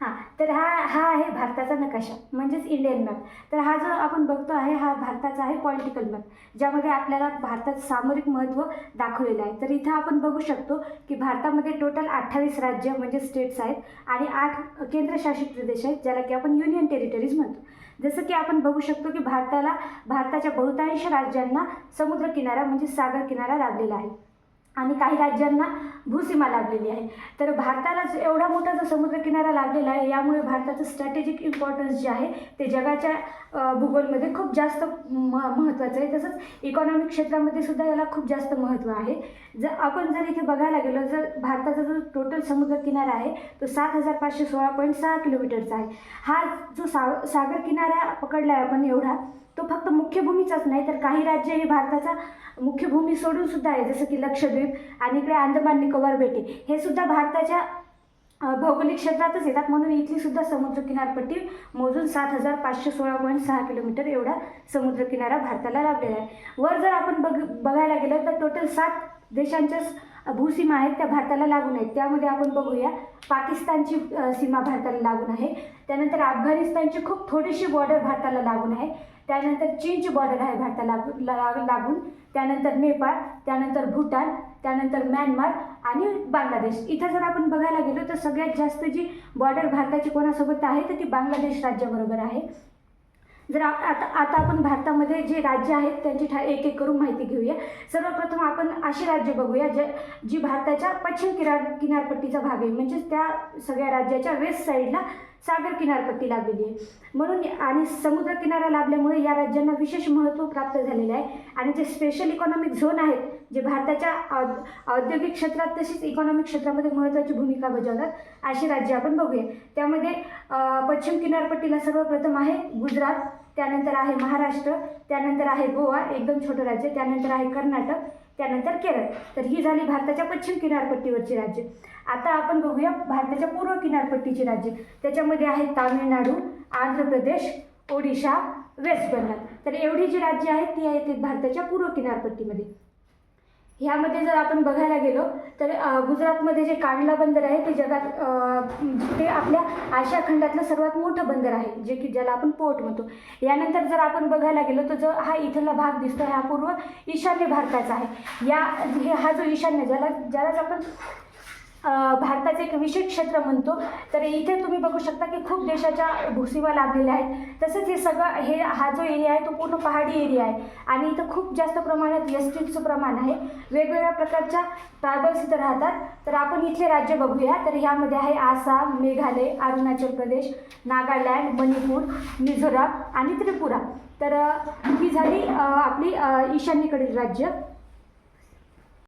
हां तर हा हा आहे भारताचा नकाशा म्हणजेच इंडियन मॅप तर हा जो आपण बघतो आहे हा भारताचा आहे पॉलिटिकल मॅप ज्यामध्ये आपल्याला भारताचं सामरिक महत्त्व दाखवलेलं आहे. तर इथं आपण बघू शकतो की भारतामध्ये टोटल अठ्ठावीस राज्य म्हणजे स्टेट्स आहेत आणि आठ केंद्रशासित प्रदेश आहेत ज्याला की आपण युनियन टेरिटरीज म्हणतो. जसं की आपण बघू शकतो की भारताला भारताच्या बहुतांश राज्यांना समुद्रकिनारा म्हणजे सागर किनारा लाभलेला आहे. आणि काही राज्यांना भूसीमा लाभलेली आहे. तर भारताला एवढा मोठा जो समुद्रकिनारा लाभलेला आहे यामुळे भारताचं स्ट्रॅटेजिक इम्पॉर्टन्स जे आहे ते जगाच्या भूगोलमध्ये खूप जास्त म महत्त्वाचं आहे. तसंच इकॉनॉमिक क्षेत्रामध्ये सुद्धा याला खूप जास्त महत्त्व आहे. जर आपण जर इथे बघायला गेलो जर भारताचा जो टोटल समुद्रकिनारा आहे तो सात हजार पाचशे सोळा पॉईंट सहा किलोमीटरचा आहे. हा जो सा सागर किनारा पकडला आहे आपण एवढा तो फक्त मुख्य भूमीचाच नाही तर काही राज्य हे भारताचा मुख्य भूमी सोडून सुद्धा आहे जसं की लक्षद्वीप आणि इकडे अंदमान निकोबार बेटे. हे सुद्धा भारताच्या भौगोलिक क्षेत्रातच येतात म्हणून इथली सुद्धा समुद्र किनारपट्टी मोजून सात हजार पाचशे सोळा पॉईंट सहा किलोमीटर एवढा समुद्र किनारा भारताला लाभलेला आहे. वर जर आपण बघ बघायला गेलं तर टोटल सात देशांच्या भूसीमा आहेत त्या भारताला लागून आहेत. त्यामध्ये आपण बघूया पाकिस्तानची सीमा भारताला लागून आहे. त्यानंतर अफगाणिस्तानची खूप थोडीशी बॉर्डर भारताला लागून आहे. त्यानंतर चीनची बॉर्डर आहे भारताला लागू- ला- लागून. त्यानंतर नेपाळ त्यानंतर भूटान त्यानंतर म्यानमार आणि बांगलादेश. इथं जर आपण बघायला गेलो तर सगळ्यात जास्त जी बॉर्डर भारताची कोणासोबत आहे तर ती बांगलादेश राज्याबरोबर आहे. जर आता आता आपण भारतामध्ये जे राज्य आहेत त्यांची ठा एक एक करून माहिती घेऊया. सर्वप्रथम आपण अशी राज्य बघूया जे जी भारताच्या पश्चिम किनार किनारपट्टीचा भाग आहे. म्हणजेच त्या सगळ्या राज्याच्या वेस्ट साईडला सागर किनारपट्टी लाभलेली आहे. म्हणून आणि समुद्र किनारा लाभल्यामुळे या राज्यांना विशेष महत्त्व प्राप्त झालेलं आहे. आणि जे स्पेशल इकॉनॉमिक झोन आहेत जे भारताच्या औद्योगिक क्षेत्रात तसेच इकॉनॉमिक क्षेत्रामध्ये महत्त्वाची भूमिका बजावतात अशी राज्य आपण बघूया. त्यामध्ये पश्चिम किनारपट्टीला सर्वप्रथम आहे गुजरात त्यानंतर आहे महाराष्ट्र त्यानंतर आहे गोवा एकदम छोटं राज्य त्यानंतर आहे कर्नाटक. त्यानंतर केरळ. तर ही झाली भारताच्या पश्चिम किनारपट्टीवरची राज्य. आता आपण बघूया भारताच्या पूर्व किनारपट्टीची राज्य. त्याच्यामध्ये आहेत तामिळनाडू आंध्र प्रदेश ओडिशा वेस्ट बंगाल. तर एवढी जी राज्य आहेत ती आहेत भारताच्या पूर्व किनारपट्टीमध्ये. ह्यामध्ये जर आपण बघायला गेलो तर गुजरातमध्ये जे कांडला बंदर आहे ते जगात ते आपल्या आशिया खंडातलं सर्वात मोठं बंदर आहे जे की ज्याला आपण पोर्ट म्हणतो. यानंतर जर आपण बघायला गेलो तर जो हा इथला भाग दिसतो हा पूर्व ईशान्य भारताचा आहे. या हे हा जो ईशान्य ज्याला ज्यालाच आपण भारताचे एक विशेष क्षेत्र म्हणतो. तर इथे तुम्ही बघू शकता की खूप देशाच्या भूसीमा लाभलेल्या आहेत. तसंच हे सगळं हे हा जो एरिया आहे तो पूर्ण पहाडी एरिया आहे. आणि इथं खूप जास्त प्रमाणात एसटीचं प्रमाण आहे. वेगवेगळ्या प्रकारच्या ट्रायबल्स इथं राहतात. तर आपण इथले राज्य बघूया. तर ह्यामध्ये आहे आसाम मेघालय अरुणाचल प्रदेश नागालँड मणिपूर मिझोराम आणि त्रिपुरा. तर ही झाली आपली ईशान्येकडील राज्य.